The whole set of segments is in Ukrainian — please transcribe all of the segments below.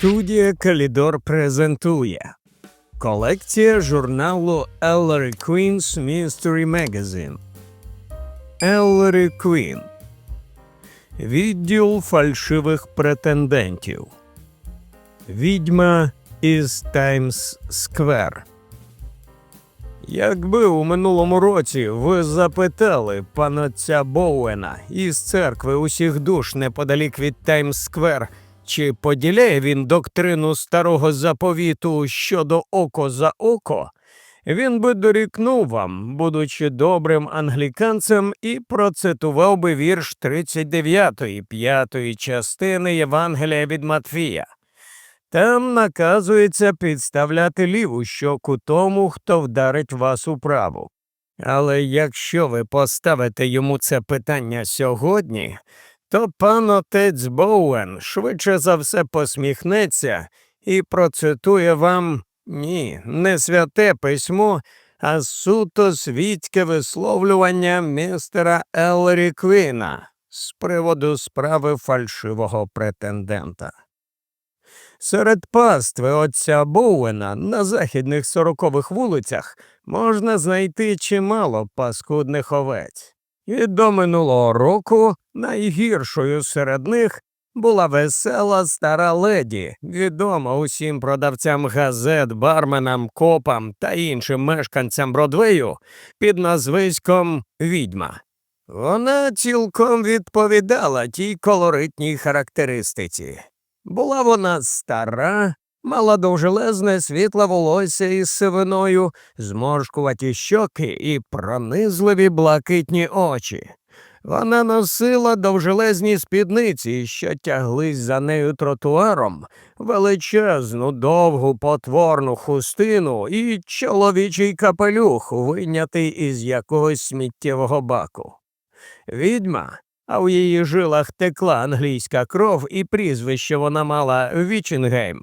Студія Калідор презентує Колекція журналу Ellery Queen's Mystery Magazine. Ellery Queen. Відділ фальшивих претендентів. Відьма із Таймс Сквер Якби у минулому році ви запитали панотця Боуена із церкви усіх душ неподалік від Таймс-сквер, чи поділяє він доктрину старого заповіту щодо око за око, він би дорікнув вам, будучи добрим англіканцем, і процитував би вірш 39-ї, п'ятої частини Євангелія від Матфія. Там наказується підставляти ліву щоку тому, хто вдарить вас у праву. Але якщо ви поставите йому це питання сьогодні, то пан отець Боуен швидше за все посміхнеться і процитує вам ні, не святе письмо, а суто світське висловлювання містера Еллері Квіна з приводу справи фальшивого претендента. Серед пастви отця Боуена на західних сорокових вулицях можна знайти чимало паскудних овець. І до минулого року найгіршою серед них була весела стара леді, відома усім продавцям газет, барменам, копам та іншим мешканцям Бродвею під назвиськом Відьма. Вона цілком відповідала тій колоритній характеристиці. Була вона стара, мала довжелезне світле волосся із сивиною, зморшкуваті щоки і пронизливі блакитні очі. Вона носила довжелезні спідниці, що тяглись за нею тротуаром, величезну, довгу потворну хустину і чоловічий капелюх, вийнятий із якогось сміттєвого баку. Відьма а у її жилах текла англійська кров, і прізвище вона мала Вічінгейм,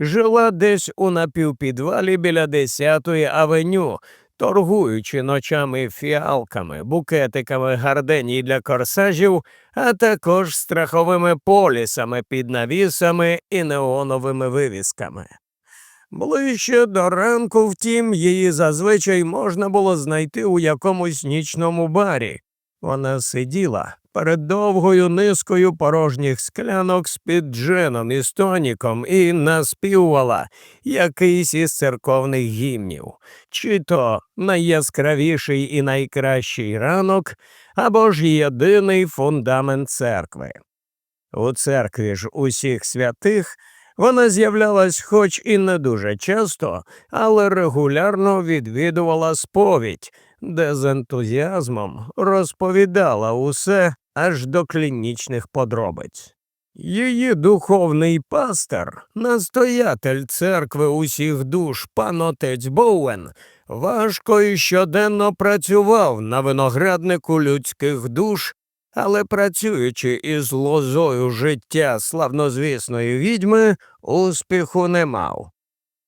жила десь у напівпідвалі біля 10-ї авеню, торгуючи ночами фіалками, букетиками гарденій для корсажів, а також страховими полісами під навісами і неоновими вивісками. Ближче до ранку, втім, її зазвичай можна було знайти у якомусь нічному барі. Вона сиділа, перед довгою низкою порожніх склянок з під джином і тоніком і наспівувала якийсь із церковних гімнів, чи то найяскравіший і найкращий ранок, або ж єдиний фундамент церкви. У церкві ж усіх святих вона з'являлась хоч і не дуже часто, але регулярно відвідувала сповідь, де з ентузіазмом розповідала усе аж до клінічних подробиць. Її духовний пастор, настоятель церкви усіх душ пан отець Боуен, важко і щоденно працював на винограднику людських душ, але працюючи із лозою життя славнозвісної відьми, успіху не мав.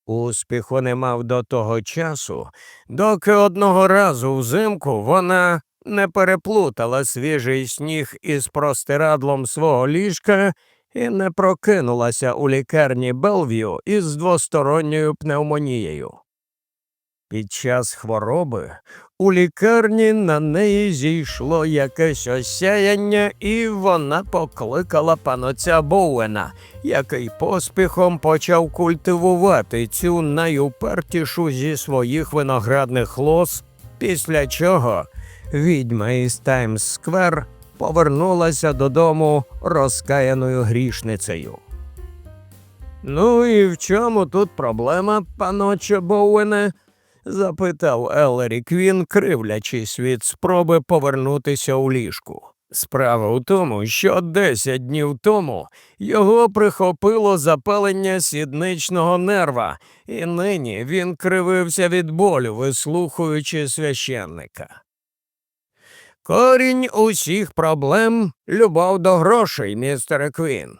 Успіху не мав до того часу, доки одного разу взимку вона не переплутала свіжий сніг із простирадлом свого ліжка і не прокинулася у лікарні Белв'ю із двосторонньою пневмонією. Під час хвороби у лікарні на неї зійшло якесь осяяння, і вона покликала панотця Боуена, який поспіхом почав культивувати цю найупертішу зі своїх виноградних лоз, після чого відьма із Таймс Сквер повернулася додому розкаяною грішницею. Ну і в чому тут проблема, паноче Боуене? запитав Еллері Квін, кривлячись від спроби повернутися у ліжку. Справа у тому, що десять днів тому його прихопило запалення сідничного нерва, і нині він кривився від болю, вислухаючи священника. Корінь усіх проблем любов до грошей, містере Квін.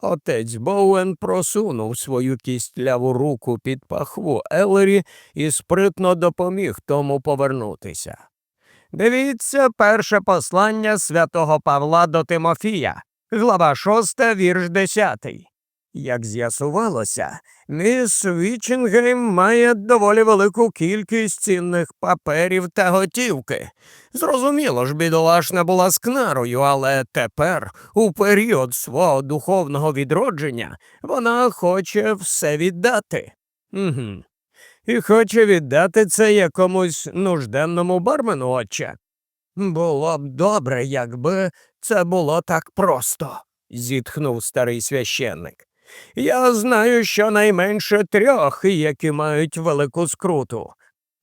Отець Боуен просунув свою кістляву руку під пахву Елері і спритно допоміг тому повернутися. Дивіться перше послання святого Павла до Тимофія, глава 6, вірш 10. Як з'ясувалося, міс Вічінгейм має доволі велику кількість цінних паперів та готівки. Зрозуміло ж, бідолашна була скнарою, але тепер, у період свого духовного відродження, вона хоче все віддати. Угу. І хоче віддати це якомусь нужденному бармену, отче. Було б добре, якби це було так просто, зітхнув старий священник. Я знаю щонайменше трьох, які мають велику скруту.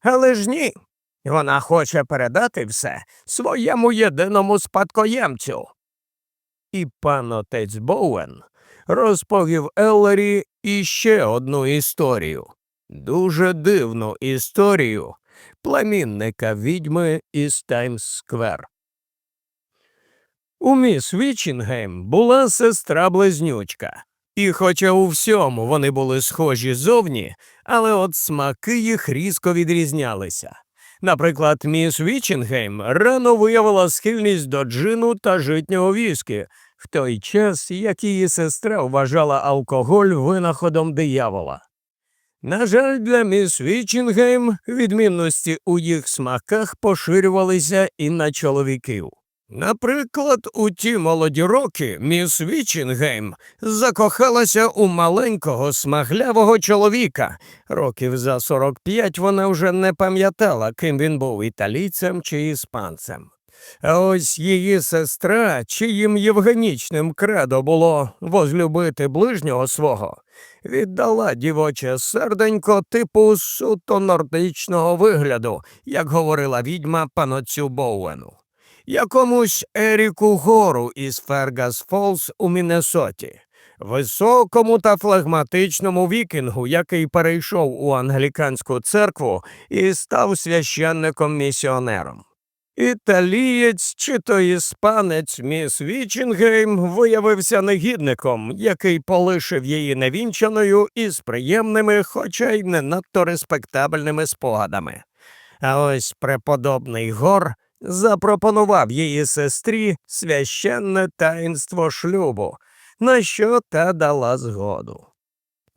Але ж ні. Вона хоче передати все своєму єдиному спадкоємцю. І пан отець Боуен розповів Еллері іще одну історію. Дуже дивну історію племінника відьми із Таймс-сквер. У міс Вічінгем була сестра близнючка, і хоча у всьому вони були схожі зовні, але от смаки їх різко відрізнялися. Наприклад, міс Вічінгейм рано виявила схильність до джину та житнього віскі, в той час як її сестра вважала алкоголь винаходом диявола. На жаль, для міс Вічінгейм відмінності у їх смаках поширювалися і на чоловіків. Наприклад, у ті молоді роки міс Вічінгейм закохалася у маленького смаглявого чоловіка. Років за 45 вона вже не пам'ятала, ким він був італійцем чи іспанцем. А ось її сестра, чиїм євгенічним кредо було возлюбити ближнього свого, віддала дівоче серденько типу суто нордичного вигляду, як говорила відьма паноцю Боуену. Якомусь Еріку Гору із Фергас Фолс у Міннесоті, високому та флегматичному вікінгу, який перейшов у англіканську церкву і став священником місіонером. Італієць чи то іспанець міс Вічінгейм виявився негідником, який полишив її невінчаною із приємними, хоча й не надто респектабельними спогадами. А ось преподобний гор запропонував її сестрі священне таїнство шлюбу, на що та дала згоду.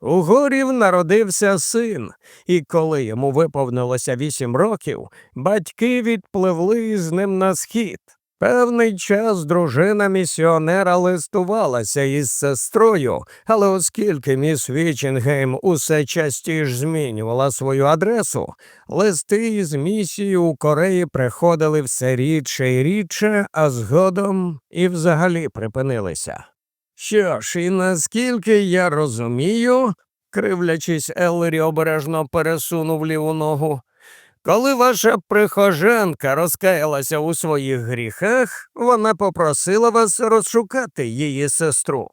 У горів народився син, і коли йому виповнилося вісім років, батьки відпливли з ним на схід. Певний час дружина місіонера листувалася із сестрою, але оскільки міс Вічінгейм усе частіше змінювала свою адресу, листи із місії у Кореї приходили все рідше і рідше, а згодом і взагалі припинилися. Що ж, і наскільки я розумію, кривлячись, Еллері обережно пересунув ліву ногу. Коли ваша прихожанка розкаялася у своїх гріхах, вона попросила вас розшукати її сестру.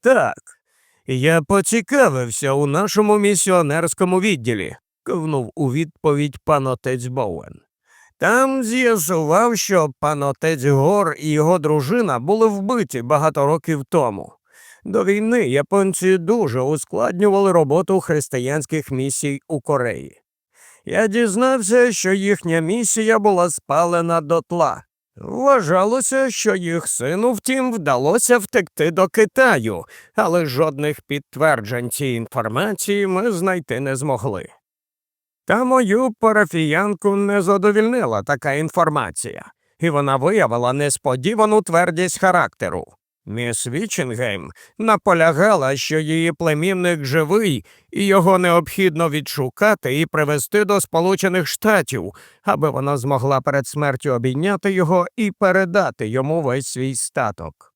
Так, я поцікавився у нашому місіонерському відділі, кивнув у відповідь пан отець Боуен. Там з'ясував, що пан отець Гор і його дружина були вбиті багато років тому. До війни японці дуже ускладнювали роботу християнських місій у Кореї. Я дізнався, що їхня місія була спалена дотла. Вважалося, що їх сину, втім, вдалося втекти до Китаю, але жодних підтверджень цієї інформації ми знайти не змогли. Та мою парафіянку не задовільнила така інформація, і вона виявила несподівану твердість характеру. Міс Вічінгейм наполягала, що її племінник живий, і його необхідно відшукати і привезти до Сполучених Штатів, аби вона змогла перед смертю обійняти його і передати йому весь свій статок.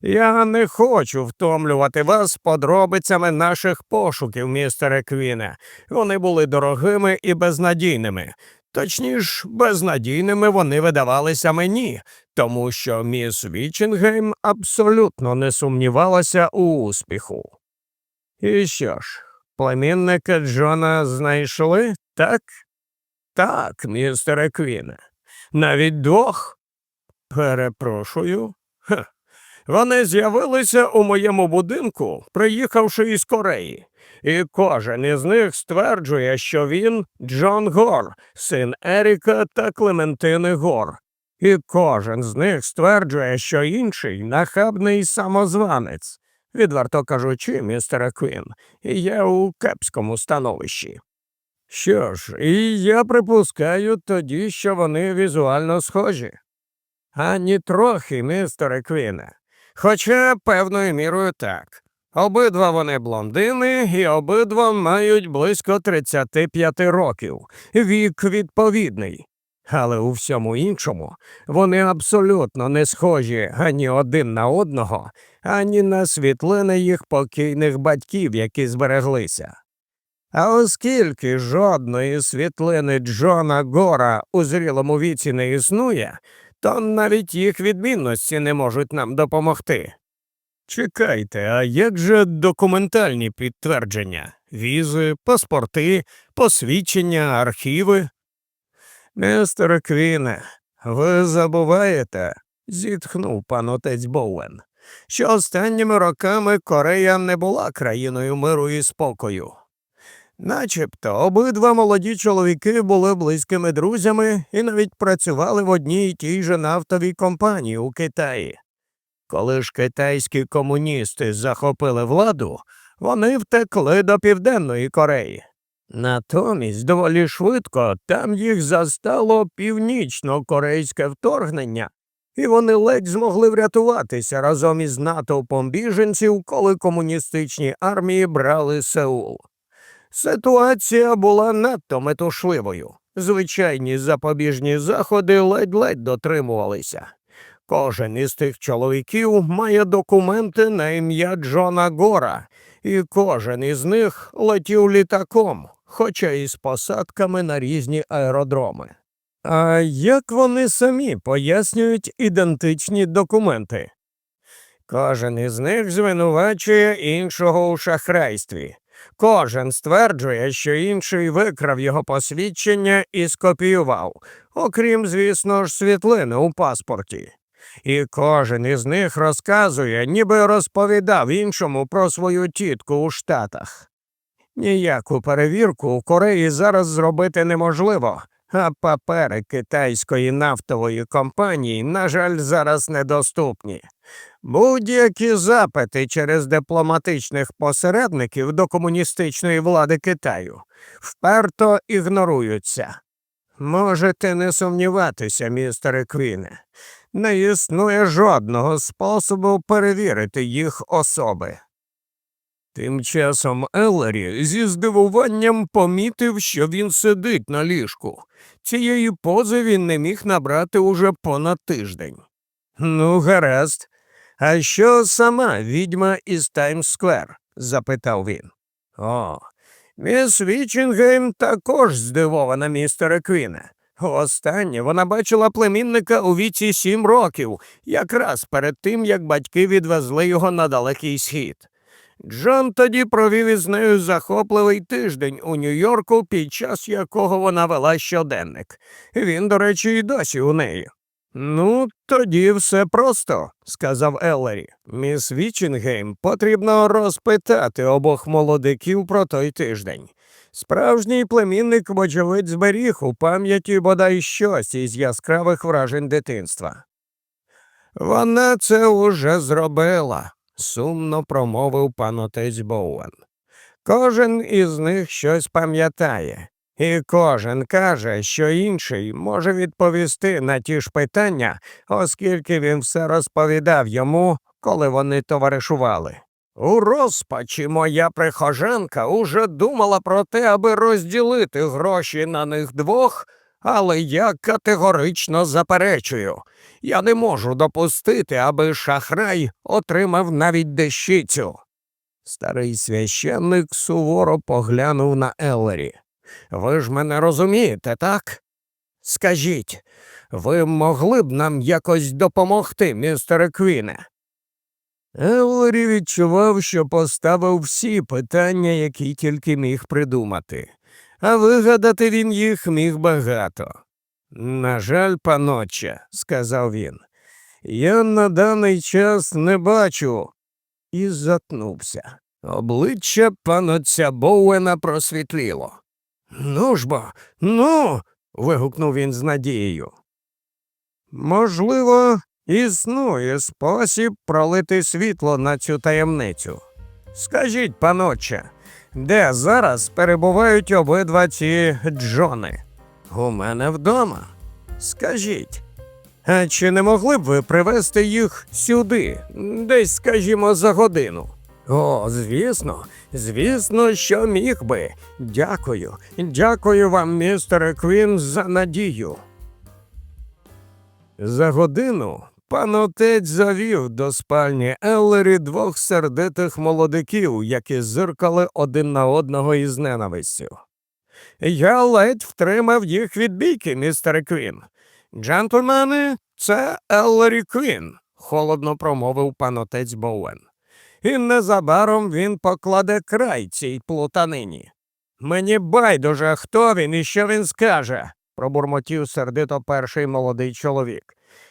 Я не хочу втомлювати вас подробицями наших пошуків, містере Квіне. Вони були дорогими і безнадійними. Точніше, безнадійними вони видавалися мені, тому що міс Вічінгейм абсолютно не сумнівалася у успіху. І що ж, племінника Джона знайшли, так? Так, містере Квіне. Навіть двох? Перепрошую. Хе. Вони з'явилися у моєму будинку, приїхавши із Кореї, і кожен із них стверджує, що він Джон Гор, син Еріка та Клементини Гор. І кожен з них стверджує, що інший нахабний самозванець. Відверто кажучи, містере Квін, я у кепському становищі. Що ж, і я припускаю тоді, що вони візуально схожі. Ані трохи, містере Квіне. Хоча певною мірою так. Обидва вони блондини і обидва мають близько 35 років, вік відповідний. Але у всьому іншому вони абсолютно не схожі ані один на одного, ані на світлини їх покійних батьків, які збереглися. А оскільки жодної світлини Джона Гора у зрілому віці не існує, то навіть їх відмінності не можуть нам допомогти. Чекайте, а як же документальні підтвердження? Візи, паспорти, посвідчення, архіви? Містер Квіне, ви забуваєте, зітхнув пан отець Боуен, що останніми роками Корея не була країною миру і спокою. Начебто обидва молоді чоловіки були близькими друзями і навіть працювали в одній і тій же нафтовій компанії у Китаї. Коли ж китайські комуністи захопили владу, вони втекли до Південної Кореї. Натомість доволі швидко там їх застало північно-корейське вторгнення, і вони ледь змогли врятуватися разом із натовпом біженців, коли комуністичні армії брали Сеул. Ситуація була надто метушливою. Звичайні запобіжні заходи ледь-ледь дотримувалися. Кожен із тих чоловіків має документи на ім'я Джона Гора, і кожен із них летів літаком, хоча і з посадками на різні аеродроми. А як вони самі пояснюють ідентичні документи? Кожен із них звинувачує іншого у шахрайстві. Кожен стверджує, що інший викрав його посвідчення і скопіював, окрім, звісно ж, світлини у паспорті. І кожен із них розказує, ніби розповідав іншому про свою тітку у Штатах. Ніяку перевірку у Кореї зараз зробити неможливо, а папери китайської нафтової компанії, на жаль, зараз недоступні. Будь-які запити через дипломатичних посередників до комуністичної влади Китаю вперто ігноруються. Можете не сумніватися, містере Квіне, не існує жодного способу перевірити їх особи. Тим часом Еллері зі здивуванням помітив, що він сидить на ліжку. Цієї пози він не міг набрати уже понад тиждень. Ну, гаразд. А що сама відьма із Таймс-сквер? запитав він. О, міс Вічінгейм також здивована, містере Квіне. Востаннє вона бачила племінника у віці сім років, якраз перед тим, як батьки відвезли його на далекий схід. Джон тоді провів із нею захопливий тиждень у Нью-Йорку, під час якого вона вела щоденник. Він, до речі, і досі у неї. Ну, тоді все просто, сказав Еллері. Міс Вічінгейм потрібно розпитати обох молодиків про той тиждень. Справжній племінник, вочевидь, зберіг у пам'яті бодай щось із яскравих вражень дитинства. Вона це уже зробила, сумно промовив пан отець Боуен. Кожен із них щось пам'ятає, і кожен каже, що інший може відповісти на ті ж питання, оскільки він все розповідав йому, коли вони товаришували. У розпачі моя прихожанка уже думала про те, аби розділити гроші на них двох, але я категорично заперечую. Я не можу допустити, аби шахрай отримав навіть дещицю. Старий священник суворо поглянув на Еллері. Ви ж мене розумієте, так? Скажіть, ви могли б нам якось допомогти, містере Квіне? Еллері відчував, що поставив всі питання, які тільки міг придумати, а вигадати він їх міг багато. На жаль, паноче, сказав він, я на даний час не бачу. І затнувся. Обличчя панотця Боуена просвітліло. Ну ж бо, ну. вигукнув він з надією. Можливо, Існує спосіб пролити світло на цю таємницю. Скажіть, паноче, де зараз перебувають обидва ці Джони? У мене вдома. Скажіть. А чи не могли б ви привезти їх сюди, десь, скажімо, за годину? О, звісно, звісно, що міг би. Дякую. Дякую вам, містере Квін, за надію. За годину пан отець завів до спальні Еллері двох сердитих молодиків, які зиркали один на одного із ненавистю. Я ледь втримав їх від бійки, містере Квін. Джентльмени, це Еллері Квін, холодно промовив пан отець Боуен. І незабаром він покладе край цій плутанині. Мені байдуже, хто він і що він скаже, пробурмотів сердито перший молодий чоловік.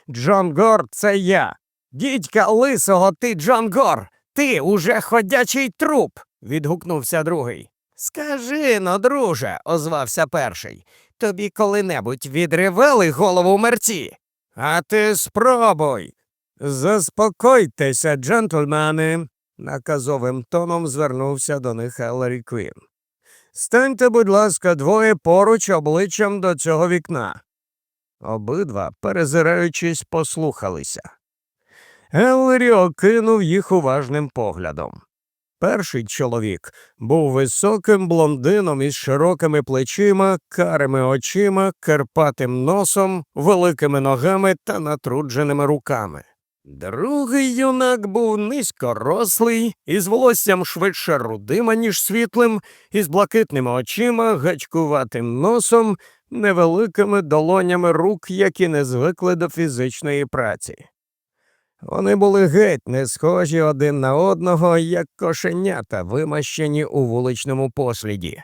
Джон Гор, це я. Дідька лисого, ти Джон Гор. Ти уже ходячий труп. відгукнувся другий. Скажи но, друже, озвався перший. Тобі коли-небудь відривали голову мерці? А ти спробуй. Заспокойтеся, джентльмени, наказовим тоном звернувся до них Еллері Квін. Станьте, будь ласка, двоє поруч обличчям до цього вікна. Обидва, перезираючись, послухалися. Еллері окинув їх уважним поглядом. Перший чоловік був високим блондином із широкими плечима, карими очима, керпатим носом, великими ногами та натрудженими руками. Другий юнак був низькорослий, із волоссям швидше рудим, ніж світлим, із блакитними очима, гачкуватим носом, невеликими долонями рук, які не звикли до фізичної праці. Вони були геть не схожі один на одного, як кошенята, вимащені у вуличному посліді,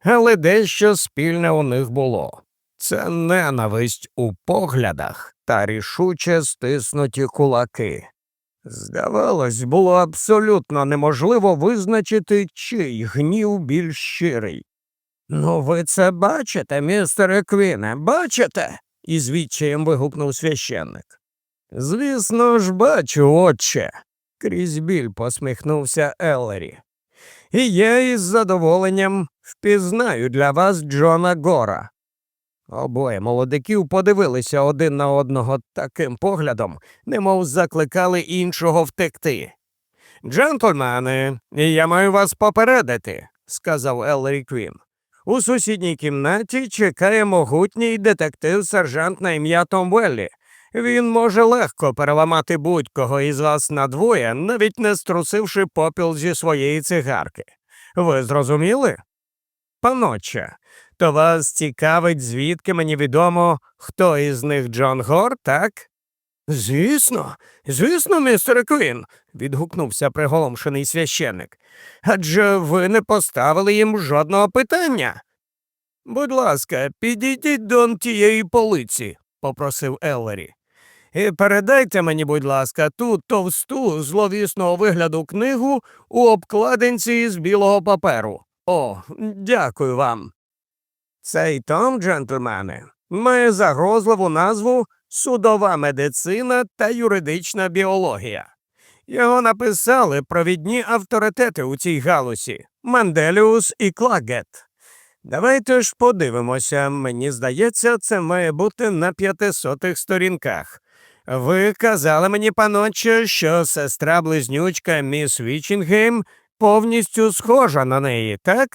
але дещо спільне у них було. Це ненависть у поглядах та рішуче стиснуті кулаки. Здавалось, було абсолютно неможливо визначити, чий гнів більш щирий. Ну, ви це бачите, містере Квіне, бачите? із відчаєм вигукнув священник. Звісно ж, бачу, отче, крізь біль посміхнувся Еллері. І я із задоволенням впізнаю для вас Джона Гора. Обоє молодиків подивилися один на одного таким поглядом, немов закликали іншого втекти. Джентльмени, я маю вас попередити, сказав Еллері Квін. У сусідній кімнаті чекає могутній детектив сержант на ім'я Том Веллі. Він може легко переламати будь-кого із вас надвоє, навіть не струсивши попіл зі своєї цигарки. Ви зрозуміли? Паноче, то вас цікавить, звідки мені відомо, хто із них Джон Гор, так? Звісно, звісно, містер Квін, відгукнувся приголомшений священник. Адже ви не поставили їм жодного питання. Будь ласка, підійдіть до тієї полиці, попросив Еллері. І передайте мені, будь ласка, ту товсту зловісного вигляду книгу у обкладинці з білого паперу. О, дякую вам. Цей том, джентльмени, має загрозливу назву Судова медицина та юридична біологія. Його написали провідні авторитети у цій галузі Манделіус і Клагет. Давайте ж подивимося, мені здається, це має бути на п'ятисотих сторінках. Ви казали мені, паноче, що сестра близнючка міс Вічінгейм повністю схожа на неї, так?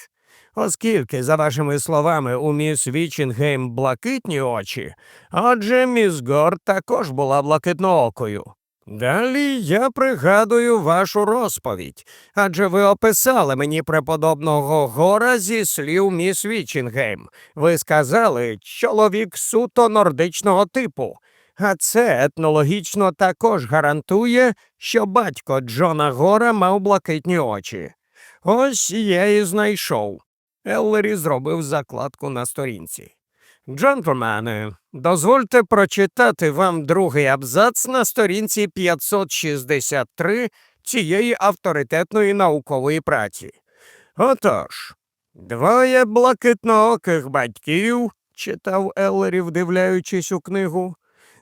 Оскільки, за вашими словами, у міс Вічінгейм блакитні очі, отже, міс Гор також була блакитноокою. Далі я пригадую вашу розповідь, адже ви описали мені преподобного гора зі слів міс Вічінгейм. Ви сказали, чоловік суто нордичного типу, а це етнологічно також гарантує, що батько Джона Гора мав блакитні очі. Ось я і знайшов. Еллері зробив закладку на сторінці. Джентльмени, дозвольте прочитати вам другий абзац на сторінці 563 цієї авторитетної наукової праці. Отож, двоє блакитнооких батьків, читав Еллері, вдивляючись у книгу,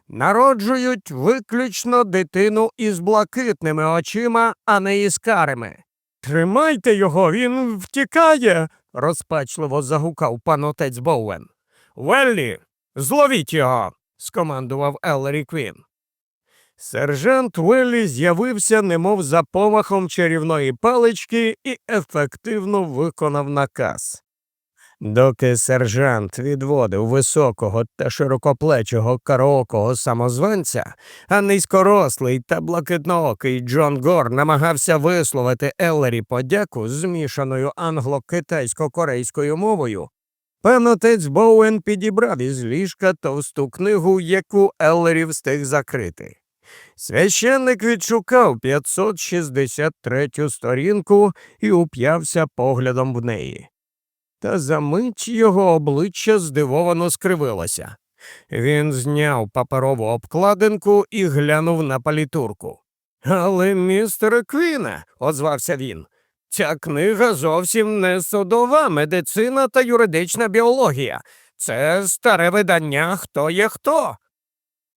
народжують виключно дитину із блакитними очима, а не із карими. Тримайте його, він втікає, розпачливо загукав пан отець Боуен. Веллі, зловіть його, скомандував Еллері Квін. Сержант Веллі з'явився, немов за помахом чарівної палички, і ефективно виконав наказ. Доки сержант відводив високого та широкоплечого караокого самозванця, а низькорослий та блакитноокий Джон Гор намагався висловити Еллері подяку змішаною англо-китайсько-корейською мовою, пан отець Боуен підібрав із ліжка товсту книгу, яку Еллері встиг закрити. Священник відшукав 563 сторінку і уп'явся поглядом в неї. Та за мить його обличчя здивовано скривилося. Він зняв паперову обкладинку і глянув на палітурку. Але, містере Квіне, озвався він, ця книга зовсім не судова медицина та юридична біологія. Це старе видання хто є хто.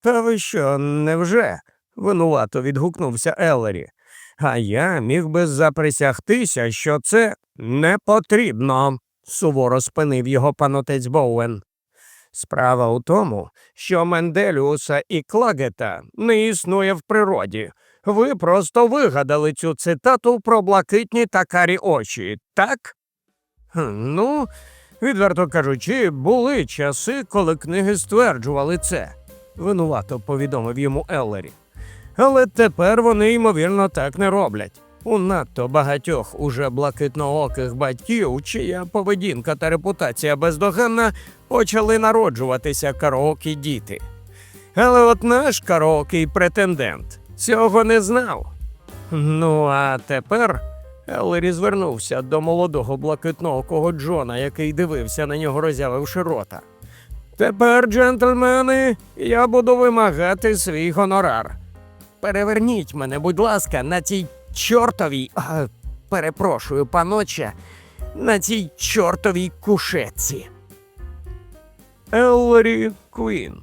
Та ви що, невже? винувато відгукнувся Еллері. А я міг би заприсягтися, що це не потрібно, суворо спинив його панотець Боуен. Справа у тому, що Менделіуса і Клагета не існує в природі. Ви просто вигадали цю цитату про блакитні та карі очі, так? Ну, відверто кажучи, були часи, коли книги стверджували це, винувато повідомив йому Еллері. Але тепер вони, ймовірно, так не роблять. У надто багатьох уже блакитнооких батьків, чия поведінка та репутація бездоганна, почали народжуватися караокі діти. Але от наш караокий претендент цього не знав. Ну, а тепер Еллері звернувся до молодого блакитноокого Джона, який дивився на нього, роззявивши рота. Тепер, джентльмени, я буду вимагати свій гонорар. Переверніть мене, будь ласка, на цій чортовій, а, перепрошую, паноче, на цій чортовій кушетці. Еллері Квін.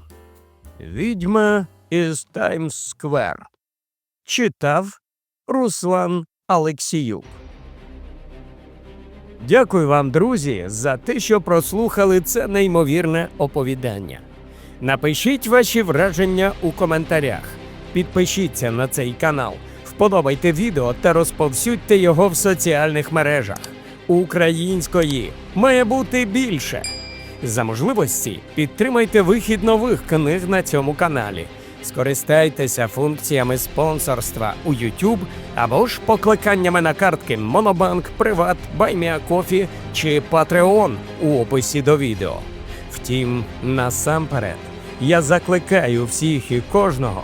Відьма із Таймс Сквер. Читав Руслан Алексіюк. Дякую вам, друзі, за те, що прослухали це неймовірне оповідання. Напишіть ваші враження у коментарях. Підпишіться на цей канал, вподобайте відео та розповсюдьте його в соціальних мережах. Української має бути більше. За можливості підтримайте вихід нових книг на цьому каналі. Скористайтеся функціями спонсорства у YouTube або ж покликаннями на картки Monobank, Приват, BuyMeACoffee чи Patreon у описі до відео. Втім, насамперед, я закликаю всіх і кожного